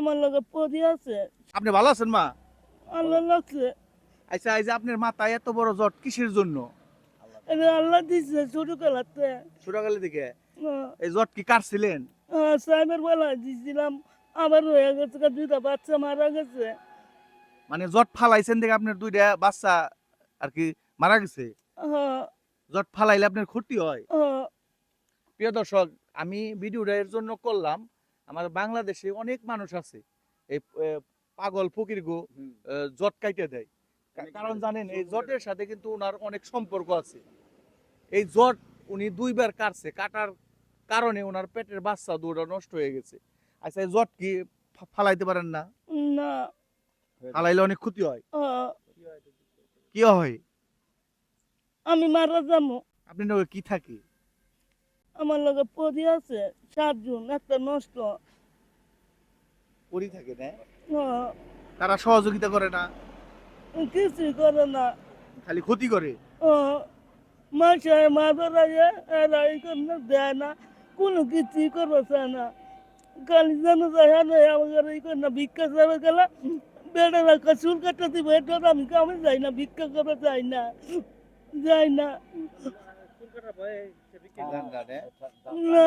আমার লগে পদি আছে। আপনি ভালো আছেন মা? আল্লাহ লাগছে আচ্ছা এই যে আপনার মাথায় এত বড় জট কিসের জন্য? এটা আল্লাহ দিচ্ছে ছোট কালাতে ছোটকালে দিকে এই জট কি কাটছিলেন? সাইবার বেলা দিয়েছিলাম আবার হয়ে গেছে দুইটা বাচ্চা মারা গেছে। মানে জট ফালাইছেন দেখে আপনার দুইটা বাচ্চা আর কি মারা গেছে? হ্যাঁ, জট ফালাইলে আপনার ক্ষতি হয়? হ্যাঁ, প্রিয় দর্শক আমি ভিডিওটা এর জন্য করলাম। আমার বাংলাদেশে অনেক মানুষ আছে এই পাগল ফকির গো জট কাইটে দেয়। কারণ জানেন এই জটের সাথে কিন্তু ওনার অনেক সম্পর্ক আছে। এই জট উনি দুইবার কাটছে কাটার কারণে ওনার পেটের বাচ্চা দুটো নষ্ট হয়ে গেছে। আচ্ছা এই জট কি ফালাইতে পারেন না? না। ফালাইলে অনেক ক্ষতি হয়। হ্যাঁ, কি হয়? আমি মারা যাব। আপনি কি থাকে? আমার লগে পদি আছে সাতজন একটা নষ্ট। পরি থাকে না? হ্যাঁ, তারা সহযোগিতা করে না? কিছুই করে না। খালি ক্ষতি করে? মাসে মা বেড়াইয়ে এরা এই করে দেয় না কোনো কিছুই করবে চায় না। খালি যেন যায় না আমাদের এই করে না ভিক্ষা যাবে গেলে বেড়ারা চুল কাটা দিব এটা আমি কামে যাই না ভিক্ষা করে যাই না। যাই না। না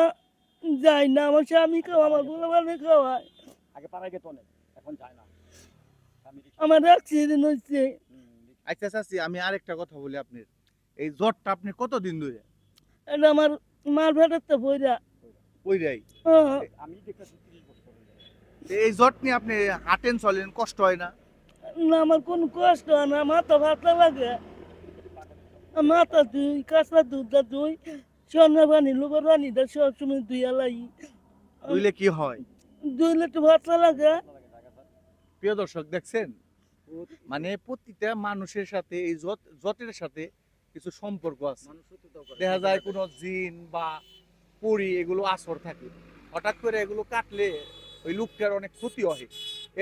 যাই না আমার স্বামী খাওয়া আমার বলে মানে খাওয়ায় আগে পাড়ায় গেত এখন যায় না। আমার অ্যাক্সিডেন্ট হচ্ছে আচ্ছা চাচি আমি আরেকটা কথা বলি আপনার। এই জ্বরটা আপনি কতদিন ধরে? এটা আমার মার ভেটাতে বইরা ওই রাই হ্যাঁ। আমি দেখতেছি হয়ে। এই জ্বর নিয়ে আপনি হাঁটেন চলেন কষ্ট হয় না? না আমার কোনো কষ্ট হয় না মাথা ভাতা লাগে। মাথা দুই কাঁচা দুধটা দুই পানি সবসময় কি হয়? ভাতা লাগে। প্রিয় দর্শক দেখছেন? মানে প্রতিটা মানুষের সাথে এই জটের সাথে কিছু সম্পর্ক আছে। দেখা যায় কোনো জিন বা পরি এগুলো আসর থাকে। হঠাৎ করে এগুলো কাটলে ওই লোকটার অনেক ক্ষতি হয়।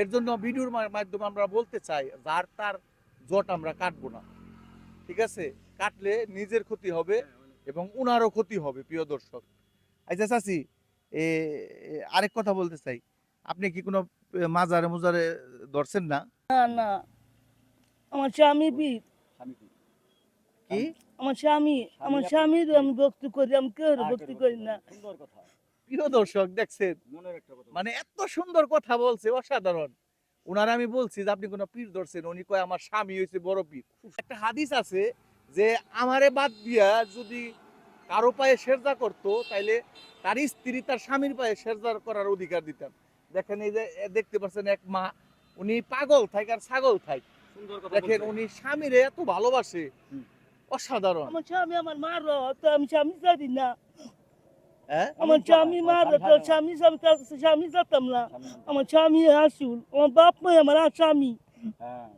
এর জন্য ভিডিওর মাধ্যমে আমরা বলতে চাই যার তার জট আমরা কাটবো না। ঠিক আছে? কাটলে নিজের ক্ষতি হবে এবং উনারও ক্ষতি হবে প্রিয় দর্শক। আচ্ছা চাচি আরেক কথা বলতে চাই। আপনি কি কোনো মাজারে মুজারে ধরছেন না? না না। আমার স্বামী কি? কি? আমার স্বামী আমার স্বামীর আমি ভক্তি করি আমি কেউ ভক্তি করি না। প্রিয় দর্শক দেখছেন? মনের একটা কথা। মানে এত সুন্দর কথা বলছে অসাধারণ। ওনার আমি বলছি যে আপনি কোনো পীর ধরছেন? উনি কয় আমার স্বামী হয়েছে বড় পীর। একটা হাদিস আছে যে আমারে বাদ দিয়া যদি কারও পায়ে সেরজা করতো তাইলে তার স্ত্রী তার স্বামীর পায়ে সেরজা করার অধিকার দিতাম। দেখেন এই যে দেখতে পাচ্ছেন এক মা উনি পাগল থাক আর ছাগল থাক দেখেন উনি স্বামীরে এত ভালোবাসে অসাধারণ। আমার স্বামী আমার মার তো আমি স্বামী জানি না। হ্যাঁ আমার স্বামী মার তো স্বামী স্বামী স্বামী যেতাম না। আমার স্বামী আসুল আমার বাপ মাই আমার আর স্বামী। হ্যাঁ।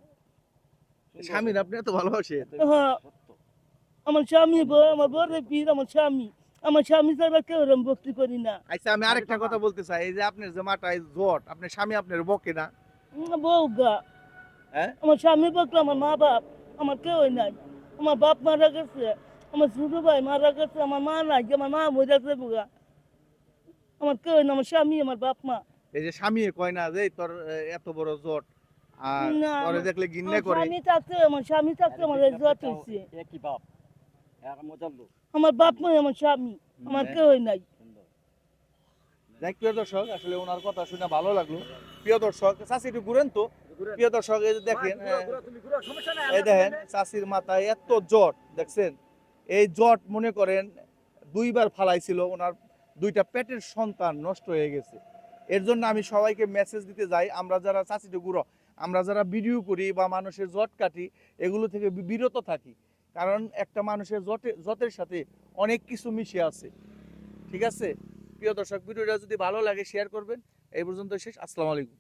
স্বামীর আপনি এত ভালোবাসে হ্যাঁ। আমার স্বামী বড় আমার বড় পীর আমার স্বামী আমার স্বামী ছাড়া কেউ এরম ভক্তি করি না আচ্ছা আমি আরেকটা কথা বলতে চাই এই যে আপনার যে মাটায় জট আপনার স্বামী আপনার বকে না উম, বউ গা হ্যাঁ? আমার স্বামী বকলো আমার মা বাপ আমার কেউ নাই আমার বাপ মারা গেছে আমার ছোট ভাই মারা গেছে আমার মা নাই আমার মা মরে যাবে গা আমার কেউ নাই আমার স্বামী আমার বাপ মা এই যে স্বামী কয় না যে তোর এত বড় জট আর না, পরে দেখলে গিন্নে আমার করে স্বামী থাকতে আমার স্বামী থাকতে আমার জট হয়েছে একই বাপ আমার বাপ মাই আমার স্বামী আমার হ্যাঁ। কেউ নাই। যাই প্রিয় দর্শক আসলে ওনার কথা শুনে ভালো লাগল। প্রিয় দর্শক চাষি একটু ঘুরেন তো। প্রিয় দর্শক এই দেখেন এই দেখেন চাষির মাথায় এত জট দেখছেন? এই জট মনে করেন দুইবার ফালাইছিল ওনার দুইটা পেটের সন্তান নষ্ট হয়ে গেছে। এর জন্য আমি সবাইকে মেসেজ দিতে যাই আমরা যারা চাষিটি গুঁড়ো আমরা যারা ভিডিও করি বা মানুষের জট কাটি এগুলো থেকে বিরত থাকি। কারণ একটা মানুষের জটে জটের সাথে অনেক কিছু মিশে আছে। ঠিক আছে? প্রিয় দর্শক, ভিডিওটা যদি ভালো লাগে শেয়ার করবেন। এই পর্যন্ত শেষ। আসসালামু আলাইকুম।